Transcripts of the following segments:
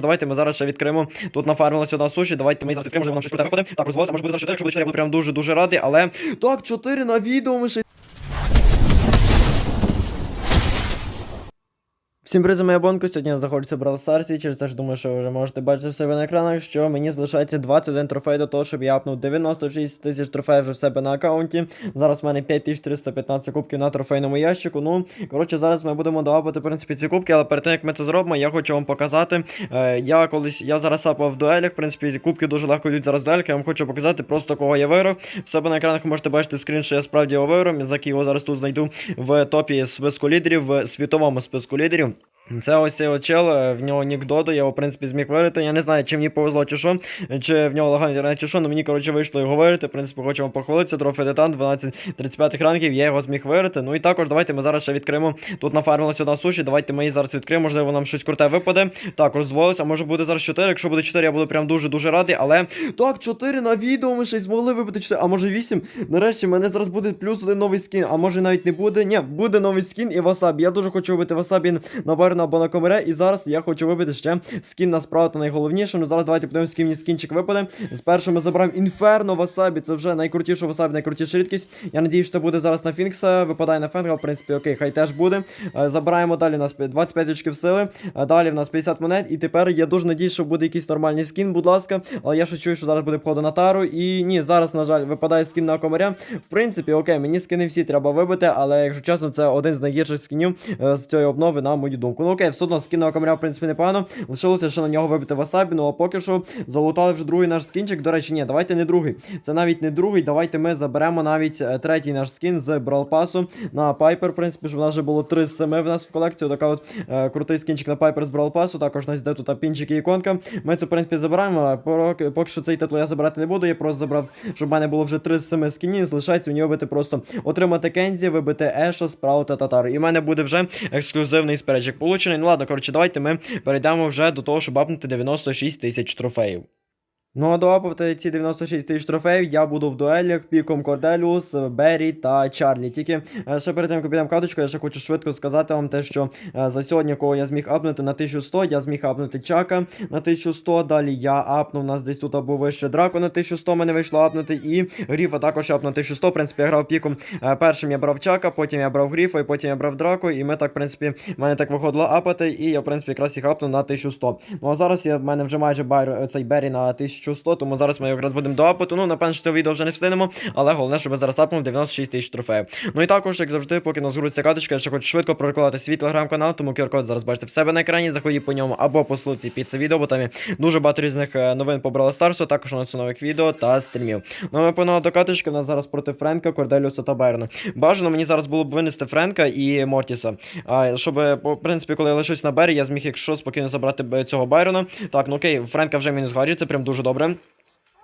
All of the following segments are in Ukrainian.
Давайте ми зараз ще відкриємо. Тут нафармилося на суші. Давайте ми зараз відкриємо, може нам щось круте виходить. Так, розвалиться, може буде зараз 4, якщо буде 4, я буду прям дуже дуже радий, але. Так, 4 на відео ми ще. Всім привіт, моя бонку. Сьогодні я знаходжуся в Brawl і через це ж думаю, що ви вже можете бачити в себе на екранах, що мені залишається 21 трофей до того, щоб я апнув 96 тисяч трофеїв вже в себе на аккаунті. Зараз в мене 5315 кубків на трофейному ящику. Ну, коротше, зараз ми будемо доапати, в принципі, ці кубки, але перед тим, як ми це зробимо, я хочу вам показати. Е, я колись, я зараз апав в дуелях, в принципі, кубки дуже легко йдуть зараз в дуелях, я вам хочу показати просто кого я виграв. В себе на екранах можете бачити скрін, що я справді його виграв, за який його зараз тут знайду в топі списку лідерів, в світовому списку лідерів. Це ось цей чел, е, в нього нік я його, в принципі, зміг вирити. Я не знаю, чи мені повезло, чи що, чи в нього лаган чи що, але мені, коротше, вийшло його вирити. В принципі, вам похвалитися. Трофей Титан, 12 35 ранків, я його зміг вирити. Ну і також давайте ми зараз ще відкриємо. Тут нафармилася одна суші, давайте ми її зараз відкриємо, можливо, нам щось круте випаде. Так, розвалилося, може буде зараз 4. Якщо буде 4, я буду прям дуже-дуже радий, але. Так, 4 на відео ми й змогли вибити 4, а може 8. Нарешті, в мене зараз буде плюс один новий скін, а може навіть не буде. Ні, буде новий скін і васабі. Я дуже хочу вибити васабі на на комаре. І зараз я хочу вибити ще скін на справді найголовніше. Ну зараз давайте подивимося, який мені скінчик випаде. Спершу ми забираємо інферно васабі. Це вже найкрутіше васабі, найкрутіша рідкість. Я надію, що це буде зараз на Фінкса. Випадає на Фенга, в принципі, окей, хай теж буде. Е, Забираємо далі у нас 25 очків сили. е, Далі в нас 50 монет. І тепер я дуже надію, що буде якийсь нормальний скін, будь ласка. Але я чую, що зараз буде входу на тару. І ні, зараз, на жаль, випадає скін на комаря. В принципі, окей, мені скини всі треба вибити, але якщо чесно, це один з найгірших скінів е, з цієї обнови, на мою думку. Ну окей, все одно скін на в принципі, непогано. Лишилося ще на нього вибити васабі, ну а поки що залутали вже другий наш скінчик. До речі, ні, давайте не другий. Це навіть не другий. Давайте ми заберемо навіть е, третій наш скін з Бралпасу на Пайпер. В принципі, що в нас вже було 3 з 7 в нас в колекцію. Така от е, крутий скінчик на Пайпер з Бралпасу. Також нас йде тут пінчик і іконка. Ми це, в принципі, забираємо. Поки, поки що цей титул я забирати не буду. Я просто забрав, щоб в мене було вже 3 з 7 скінів. Залишається мені вибити просто отримати Кензі, вибити Еша, Спраут та Татар. І в мене буде вже ексклюзивний сперечик получений. Ну ладно, коротше, давайте ми перейдемо вже до того, щоб апнути 96 тисяч трофеїв. Ну а доапати ці 96 тисяч трофеїв я буду в дуелях піком Корделіус, Беррі та Чарлі. Тільки е, ще перед тим, як підемо каточку, я ще хочу швидко сказати вам те, що е, за сьогодні, кого я зміг апнути на 1100, я зміг апнути Чака на 1100, далі я апнув, у нас десь тут або вище Драко на 1100 мене вийшло апнути, і Гріфа також апнув на 1100, в принципі, я грав піком. Е, Першим я брав Чака, потім я брав Гріфа, і потім я брав Драко, і ми так, в принципі, в мене так виходило апати, і я, в принципі, якраз їх апнув на 1100. Ну а зараз я, в мене вже майже байр, цей Беррі на 1100, тому зараз ми якраз будемо до апату. Ну, напевно, що це відео вже не встигнемо, але головне, щоб зараз апнув 96 тисяч трофеїв. Ну і також, як завжди, поки нас грузиться каточка, я ще хочу швидко прорекламувати свій телеграм-канал, тому QR-код зараз бачите в себе на екрані. Заходіть по ньому або по ссылці під це відео, бо там є дуже багато різних е, новин по Brawl Stars, також у нас нових відео та стрімів. Ну, ми погнали до каточки, у нас зараз проти Френка, Корделіуса та Байрона. Бажано мені зараз було б винести Френка і Мортіса. А, щоб, е, в принципі, коли я лишусь на Бері, я зміг, якщо спокійно забрати цього Байрона. Так, ну окей, Френка вже мінус Гаррі, це прям дуже добре. dobrem.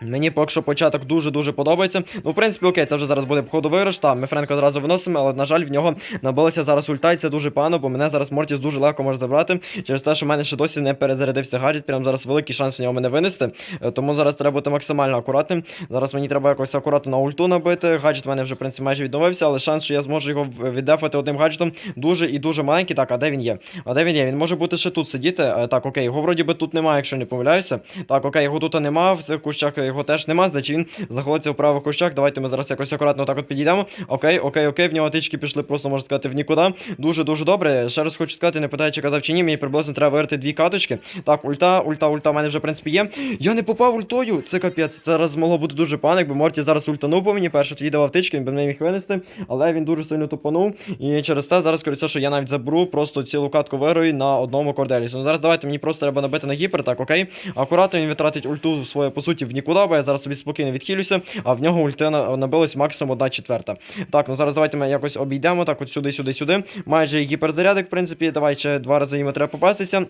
Мені поки що початок дуже-дуже подобається. Ну, в принципі, окей, це вже зараз буде походу виграш. Та, ми Френка одразу виносимо, але, на жаль, в нього набилася зараз ульта, і це дуже погано, бо мене зараз Мортіс дуже легко може забрати. Через те, що в мене ще досі не перезарядився гаджет. Прям зараз великий шанс в нього мене винести. Е, Тому зараз треба бути максимально акуратним. Зараз мені треба якось акуратно на ульту набити. Гаджет в мене вже, в принципі, майже відновився, але шанс, що я зможу його віддефати одним гаджетом, дуже і дуже маленький. Так, а де він є? А де він є? Він може бути ще тут сидіти. Е, Так, окей, його вроді би тут немає, якщо не помиляюся. Так, окей, його тут нема, в цих кущах його теж нема, значить він знаходиться у правих кущах. Давайте ми зараз якось акуратно так от підійдемо. Окей, окей, окей, в нього тички пішли, просто можна сказати, в нікуди. Дуже дуже добре. Ще раз хочу сказати, не питаю, чи казав чи ні, мені приблизно треба виграти дві каточки. Так, ульта, ульта, ульта, в мене вже в принципі є. Я не попав ультою. Це капець. Це зараз могло бути дуже пан, якби Морті зараз ультанув по мені. Перше тоді давав тички, він би не міг винести, але він дуже сильно тупанув. І через те зараз скоріше, що я навіть заберу просто цілу катку вирою на одному корделісу. Ну зараз давайте мені просто треба набити на гіпер, так окей. Акуратно він витратить ульту своє по суті в нікуди, бо я зараз собі спокійно відхилюся, а в нього ульти набилась максимум одна четверта. Так, ну зараз давайте ми якось обійдемо, так от сюди, сюди, сюди. Майже гіперзарядик, в принципі, давай ще два рази йому треба попастися.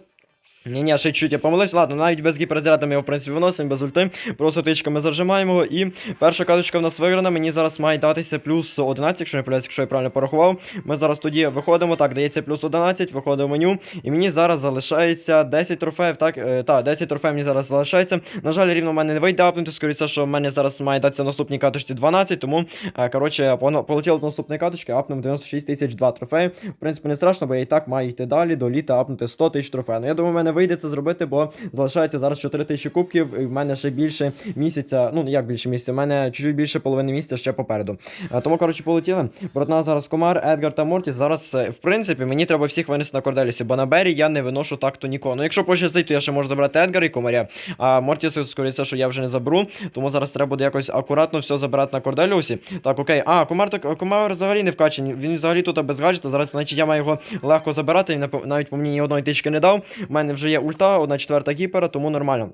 Ні, ні, ще чуть я помилився. Ладно, навіть без гіперзаряду ми його, в принципі, виносимо, без ульти. Просто тичками зажимаємо його. І перша каточка в нас виграна. Мені зараз має датися плюс 11, якщо не помиляюсь, якщо я правильно порахував. Ми зараз тоді виходимо. Так, дається плюс 11, виходимо в меню. І мені зараз залишається 10 трофеїв. Так, е, та, 10 трофеїв мені зараз залишається. На жаль, рівно в мене не вийде апнути. Скоріше, що в мене зараз має датися наступній каточці 12. Тому, е, коротше, полетіло до наступної каточки, апнемо 96 тисяч 2 трофеї. В принципі, не страшно, бо я і так маю йти далі до літа апнути 100 тисяч трофеїв. Ну, я думаю, в мене вийде це зробити, бо залишається зараз 4 тисячі кубків, і в мене ще більше місяця, ну як більше місяця, в мене чуть більше половини місяця ще попереду. Е, Тому, коротше, полетіли. Проти нас зараз Комар, Едгар та Мортіс. Зараз, е, в принципі, мені треба всіх винести на Корделісі, бо на Бері я не виношу так-то нікого. Ну, якщо пощастить, то я ще можу забрати Едгара і Комаря. А Мортіса, скоріше, що я вже не заберу. Тому зараз треба буде якось акуратно все забирати на Корделіусі. Так, окей. А, Комар так Комар взагалі не вкачаний. Він взагалі тут без гаджета. Зараз, значить, я маю його легко забирати. Він навіть по мені ні одної тички не дав. У мене вже є ульта, одна четверта гіпера, тому нормально.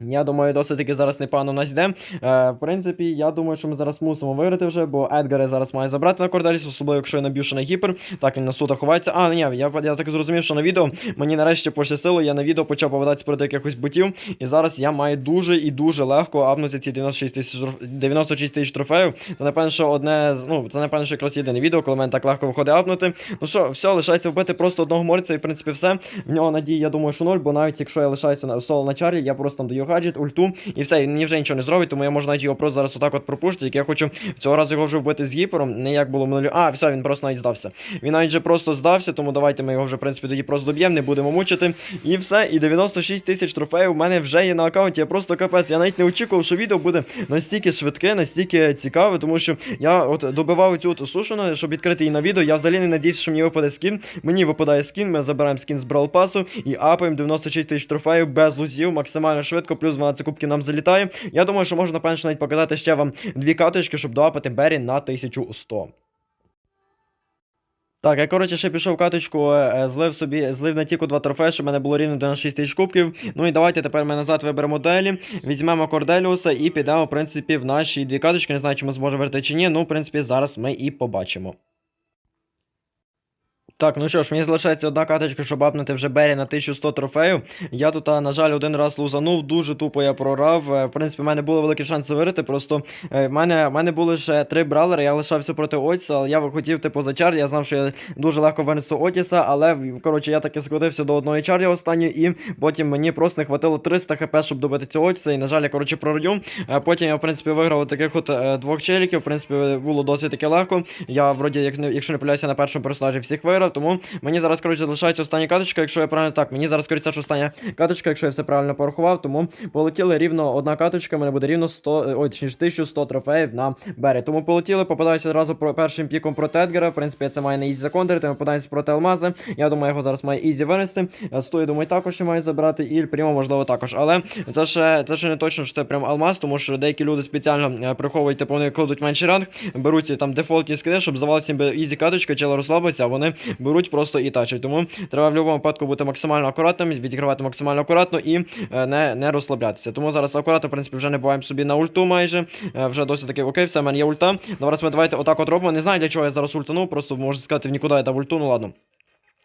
Я думаю, досить таки зараз непогано нас йде. Е, в принципі, я думаю, що ми зараз мусимо виграти вже, бо Едгари зараз має забрати на Корделіс, особливо якщо я наб'ю на гіпер. Так, він на сута ховається. А, ні, я, я так зрозумів, що на відео мені нарешті пощастило, я на відео почав повидатися проти якихось ботів. І зараз я маю дуже і дуже легко апнути ці 96 тисяч троф- 96 тисяч трофеїв. Це напевно, що одне з ну, це напевно, що якраз єдине відео, коли мене так легко виходить апнути. Ну що, все, лишається вбити просто одного морця, і в принципі все. В нього надії, я думаю, що ноль, бо навіть якщо я лишаюся на соло на чарлі, я просто там даю гаджет, ульту, і все, він мені вже нічого не зробить, тому я можу навіть його просто зараз отак от пропустити. Як я хочу цього разу його вже вбити з гіпером, не як було минулі. А, все, він просто навіть здався. Він навіть вже просто здався, тому давайте ми його вже, в принципі, тоді просто доб'ємо, не будемо мучити. І все, і 96 тисяч трофеїв у мене вже є на аккаунті. Я просто капець. Я навіть не очікував, що відео буде настільки швидке, настільки цікаве, тому що я от добивав цю от сушену, щоб відкрити її на відео. Я взагалі не надіюся, що мені випаде скін. Мені випадає скін, ми забираємо скін з Pass і апаємо 96 тисяч трофеїв без лузів, максимально швидко, плюс 12 кубків нам залітає. Я думаю, що можна, напевно, навіть показати ще вам дві каточки, щоб доапати Бері на 1100. Так, я коротше ще пішов каточку, е, злив собі, злив на тіку два трофеї, щоб в мене було рівно 96 тисяч кубків. Ну і давайте тепер ми назад виберемо делі, візьмемо Корделіуса і підемо, в принципі, в наші дві каточки. Не знаю, чи ми зможемо верти чи ні. Ну, в принципі, зараз ми і побачимо. Так, ну що ж, мені залишається одна каточка, щоб апнути вже Бері на 1100 трофеїв. Я тут, на жаль, один раз лузанув, дуже тупо я прорав. Е, В принципі, в мене були великі шанси вирити. Просто е, в мене, в мене були ще три бравлери, я лишався проти Отіса, але я хотів типу за чар, я знав, що я дуже легко винесу Отіса, але коротше я таки скотився до одної чарі останньої, і потім мені просто не хватило 300 хп, щоб добити цього Отіса. І, на жаль, я коротше прорю. Е, Потім я, в принципі, виграв таких от двох челіків. В принципі, було досить таки легко. Я вроді, як якщо не помиляюся, на першому персонажі всіх виграв, тому мені зараз, коротше, залишається остання каточка, якщо я правильно так. Мені зараз скоріше, остання каточка, якщо я все правильно порахував, тому полетіли рівно одна каточка, мене буде рівно 100, е, ой, точніше 1100 трофеїв на бері. Тому полетіли, попадаюся одразу про першим піком проти Едгара. В принципі, це має на ізі законтрити, ми попадаємося проти Алмази. Я думаю, його зараз має ізі винести. Е, Стою, думаю, також має забрати, і прямо можливо також. Але це ще це ще не точно, що це прям алмаз, тому що деякі люди спеціально е, приховують, типу вони кладуть менший ранг, беруть там дефолтні скини, щоб здавалося ніби ізі каточка, чело розслабиться, а вони беруть просто і тачать. Тому треба в будь-якому випадку бути максимально акуратним, відігравати максимально акуратно і е, не, не розслаблятися. Тому зараз акуратно, в принципі, вже не буваємо собі на ульту майже. Е, вже досить таки окей, все, в мене є ульта. Зараз ми давайте отак от робимо. Не знаю, для чого я зараз ультанув, просто можна сказати, в нікуди я дав ульту, ну ладно.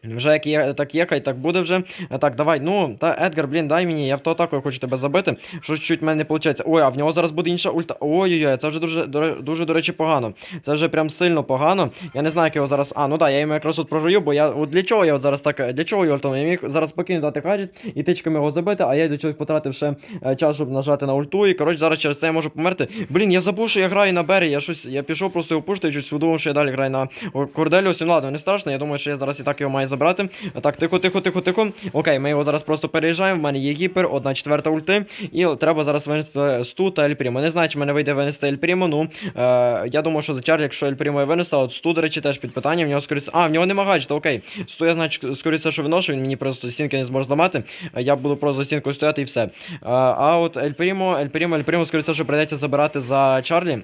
Вже як є, так є, хай так буде вже. Так, давай, ну, та Едгар, блін, дай мені, я в то атаку хочу тебе забити. Щось чуть в мене не виходить. Ой, а в нього зараз буде інша ульта. Ой-ой-ой, це вже дуже, дуже, до речі, погано. Це вже прям сильно погано. Я не знаю, як його зараз. А, ну да, я йому якраз тут пророю, бо я. От для чого я от зараз так. Для чого ультану? Я міг зараз спокійно дати гаджет і тичками його забити, а я до чого потратив ще е, час, щоб нажати на ульту. І коротше, зараз через це я можу померти. Блін, я забув, що я граю на Бері. Я щось. Я пішов просто його пушити, щось подумав, що я далі граю на Корделіусі. Ну ладно, не страшно. Я думаю, що я зараз і так його маю забрати. Так, тихо, тихо, тихо, тихо. Окей, ми його зараз просто переїжджаємо. В мене є гіпер, одна четверта ульти. І треба зараз винести сту та Ельпрімо. Не знаю, чи мене вийде винести Ельпрімо. Ну е, я думаю, що за чар, якщо Ельпрімо я винесу, от сту, до речі, теж під питанням. В нього скоріше. А, в нього нема гаджета, окей. Сту я значить, скоріше, що виношу, він мені просто стінки не зможе зламати. Е, Я буду просто стінкою стояти і все. Е, а от Ельпрімо, Ельпрімо, Ельпрімо, скоріше, що прийдеться забирати за Чарлі.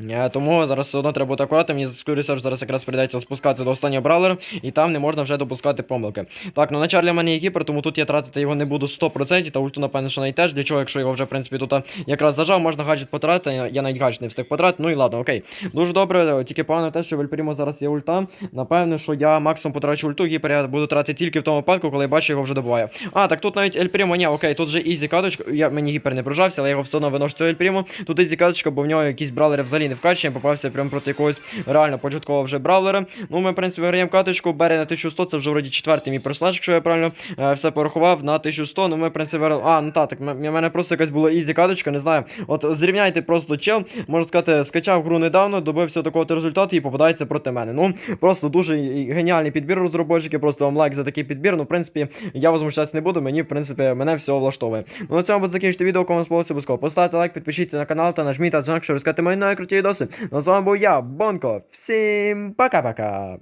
Е, Тому зараз все одно треба бути акуратним. Мені скоріше зараз якраз прийдеться спускатися до останнього бравлера, і там не можна вже допускати помилки. Так, ну на Чарлі в мене є гіпер, тому тут я тратити його не буду 100%, та ульту, напевно, що навіть теж. Для чого, якщо його вже, в принципі, тут якраз зажав, можна гаджет потратити. Я- навіть гаджет не встиг потратити. Ну і ладно, окей. Дуже добре, тільки погано те, що в Ельпрімо зараз є ульта. Напевно, що я максимум потрачу ульту, гіпер я буду тратити тільки в тому випадку, коли я бачу його вже добуває. А, так тут навіть Ельпрімо, ні, окей, тут вже ізі каточка. Я, мені гіпер не прожався, але я його все одно виношу цього Ельпрімо. Тут ізі каточка, бо в нього якісь бралери взагалі взагалі не попався прямо проти якогось реально початкового вже бравлера. Ну, ми, в принципі, граємо каточку, бере на 1100, це вже вроді четвертий мій персонаж, якщо я правильно е, все порахував, на 1100, ну ми, в принципі, грали- а, ну та, так, в мене просто якась була ізі каточка, не знаю. От зрівняйте просто чел, можна сказати, скачав гру недавно, добився такого результату і попадається проти мене. Ну, просто дуже геніальний підбір розробники, просто вам лайк за такий підбір. Ну, в принципі, я возмущатися не буду, мені, в принципі, мене все влаштовує. Ну, на цьому буду закінчити відео, кому сподобалося обов'язково. Поставте лайк, підпишіться на канал та нажміть на дзвоник, щоб розказати мої нові круті відоси. Ну, з вами був я, Бонко. Всім пока-пока.